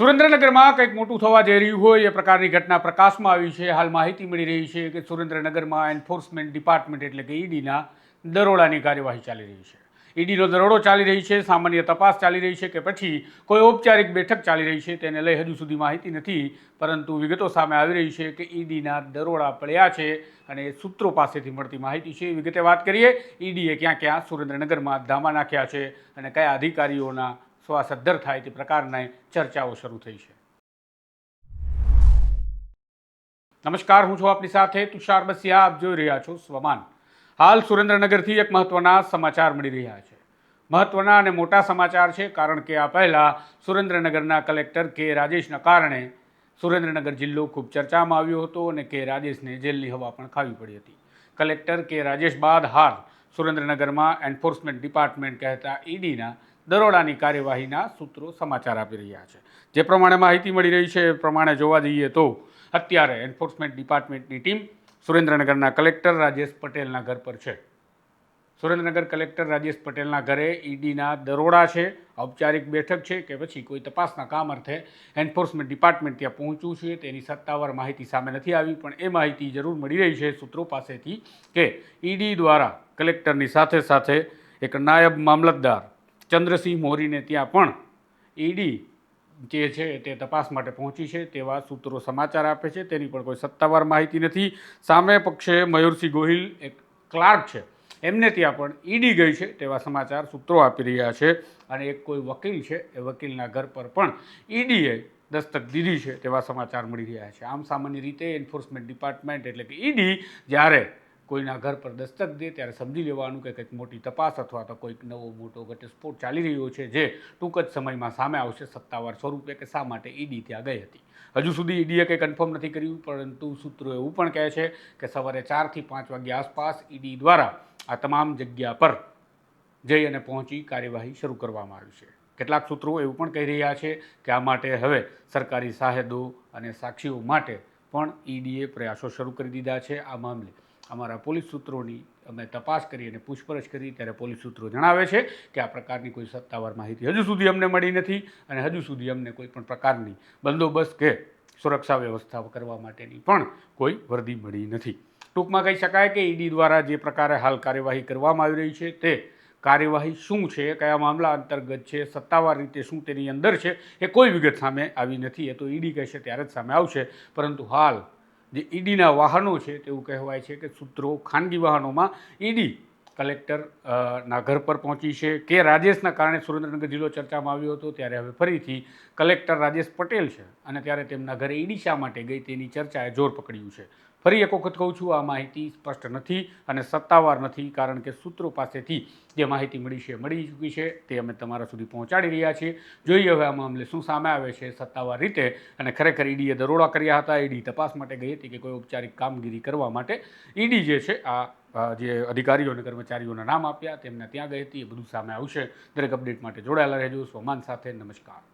સુરેન્દ્રનગરમાં કંઈક મોટું થવા જઈ રહ્યું હોય એ પ્રકારની ઘટના પ્રકાશમાં આવી છે. હાલ માહિતી મળી રહી છે કે સુરેન્દ્રનગરમાં એન્ફોર્સમેન્ટ ડિપાર્ટમેન્ટ એટલે કે ઈડીના દરોડાની કાર્યવાહી ચાલી રહી છે. ઈડીનો દરોડો ચાલી રહી છે, સામાન્ય તપાસ ચાલી રહી છે કે પછી કોઈ ઔપચારિક બેઠક ચાલી રહી છે તેને લઈ હજુ સુધી માહિતી નથી, પરંતુ વિગતો સામે આવી રહી છે કે ઈડીના દરોડા પડ્યા છે અને સૂત્રો પાસેથી મળતી માહિતી છે. વિગતે વાત કરીએ, ઈડીએ ક્યાં ક્યાં સુરેન્દ્રનગરમાં ધામા નાખ્યા છે અને કયા અધિકારીઓના શ્વાસ અદ્ધર થાય તે પ્રકારની ચર્ચાઓ શરૂ થઈ છે. નમસ્કાર, હું છું આપની સાથે તુષાર બસિયા. આપ જોઈ રહ્યા છો સ્વમાન. હાલ સુરેન્દ્રનગરથી એક મહત્વના સમાચાર મળી રહ્યા છે. મહત્વના અને મોટા સમાચાર છે, કારણ કે આ પહેલાં સુરેન્દ્રનગરના કલેક્ટર કે રાજેશના કારણે સુરેન્દ્રનગર જિલ્લો ખૂબ ચર્ચામાં આવ્યો હતો અને કે રાજેશને જેલની હવા પણ ખાવી પડી હતી. કલેક્ટર કે રાજેશ બાદ હાલ સુરેન્દ્રનગરમાં એન્ફોર્સમેન્ટ ડિપાર્ટમેન્ટ કહેતા ઈડીના દરોડાની કાર્યવાહીના સૂત્રો સમાચાર આપી રહ્યા છે. જે પ્રમાણે માહિતી મળી રહી છે, એ પ્રમાણે જોવા જઈએ તો અત્યારે એન્ફોર્સમેન્ટ ડિપાર્ટમેન્ટની ટીમ સુરેન્દ્રનગરના કલેક્ટર રાજેશ પટેલના ઘર પર છે. સુરેન્દ્રનગર કલેક્ટર રાજેશ પટેલના ઘરે ઈડીના દરોડા છે, ઔપચારિક બેઠક છે કે પછી કોઈ તપાસના કામ અર્થે એન્ફોર્સમેન્ટ ડિપાર્ટમેન્ટ ત્યાં પહોંચ્યું છે, તેની સત્તાવાર માહિતી સામે નથી આવી, પણ એ માહિતી જરૂર મળી રહી છે સૂત્રો પાસેથી કે ઈડી દ્વારા કલેક્ટરની સાથે સાથે એક નાયબ મામલતદાર ચંદ્રસિંહ મોરીને ત્યાં પણ ઈડી જે છે તે તપાસ માટે પહોંચી છે તેવા સૂત્રો સમાચાર આપે છે. તેની પણ કોઈ સત્તાવાર માહિતી નથી. સામે પક્ષે મયુરસિંહ ગોહિલ એક ક્લાર્ક છે. એમને ત્યાં પણ ઈડી ગઈ છે તેવા સમાચાર સૂત્રો આપી રહ્યા છે અને એક કોઈ વકીલ છે એ વકીલના ઘર પર પણ ઈડીએ દસ્તક દીધી છે તેવા સમાચાર મળી રહ્યા છે. આમ સામાન્ય રીતે એન્ફોર્સમેન્ટ ડિપાર્ટમેન્ટ એટલે કે ઈડી જ્યારે કોઈના ઘર પર દસ્તક દે, ત્યારે સમજી લેવાનું કે કંઈક મોટી તપાસ અથવા તો કોઈક નવો મોટો ઘટસ્ફોટ ચાલી રહ્યો છે, જે ટૂંક જ સમયમાં સામે આવશે સત્તાવાર સ્વરૂપે કે શા માટે ઈડી ત્યાં ગઈ હતી. હજુ સુધી ઈડીએ કંઈ કન્ફર્મ નથી કર્યું, પરંતુ સૂત્રો એવું પણ કહે છે કે સવારે ચારથી પાંચ વાગ્યા આસપાસ ઈડી દ્વારા આ તમામ જગ્યા પર જઈ અને પહોંચી કાર્યવાહી શરૂ કરવામાં આવી છે. કેટલાક સૂત્રો એવું પણ કહી રહ્યા છે કે આ માટે હવે સરકારી સાહેદો અને સાક્ષીઓ માટે પણ ઈડીએ પ્રયાસો શરૂ કરી દીધા છે આ મામલે. અમારા પોલીસ સૂત્રોની અમે તપાસ કરી અને પૂછપરછ કરી, ત્યારે પોલીસ સૂત્રો જણાવે છે કે આ પ્રકારની કોઈ સત્તાવાર માહિતી હજુ સુધી અમને મળી નથી અને હજુ સુધી અમને કોઈ પણ પ્રકારની બંદોબસ્ત કે સુરક્ષા વ્યવસ્થા કરવા માટેની પણ કોઈ વર્દી મળી નથી. ટૂંકમાં કહી શકાય કે ઈડી દ્વારા જે પ્રકારે હાલ કાર્યવાહી કરવામાં આવી રહી છે, તે કાર્યવાહી શું છે, કયા મામલા અંતર્ગત છે, સત્તાવાર રીતે શું તેની અંદર છે, એ કોઈ વિગત સામે આવી નથી. એ તો ઈડી કહેશે ત્યારે જ સામે આવશે. પરંતુ હાલ જે ઈડીના વાહનો છે તેવું કહેવાય છે કે સૂત્રો ખાનગી વાહનોમાં ઈડી કલેક્ટર ના ઘર પર પહોંચી છે કે રાજેશના કારણે સુરેન્દ્રનગર જિલ્લો ચર્ચામાં આવ્યો હતો ત્યારે હવે ફરીથી કલેક્ટર રાજેશ પટેલ છે અને ત્યારે તેમના ઘરે ઈડી શા માટે ગઈ તેની ચર્ચાએ જોર પકડ્યું છે. ફરી એક વખત કહું છું, આ માહિતી સ્પષ્ટ નથી અને સત્તાવાર નથી, કારણ કે સૂત્રો પાસેથી જે માહિતી મળી છે મળી ચૂકી છે. તે અમે તમારા સુધી પહોંચાડી રહ્યા છીએ. જોઈએ હવે આ મામલે શું સામે આવે છે સત્તાવાર રીતે. અને ખરેખર ઈડીએ દરોડા કર્યા હતા. ઈડી તપાસ માટે ગઈ હતી કે કોઈ ઔપચારિક કામગીરી કરવા માટે. ઈડી જે છે આ જે અધિકારીઓ અને કર્મચારીઓના નામ આપ્યા, તેમને ત્યાં ગઈ હતી. એ બધું સામે આવશે. દરેક અપડેટ માટે જોડાયેલા રહેજો. સોમાન સાથે નમસ્કાર.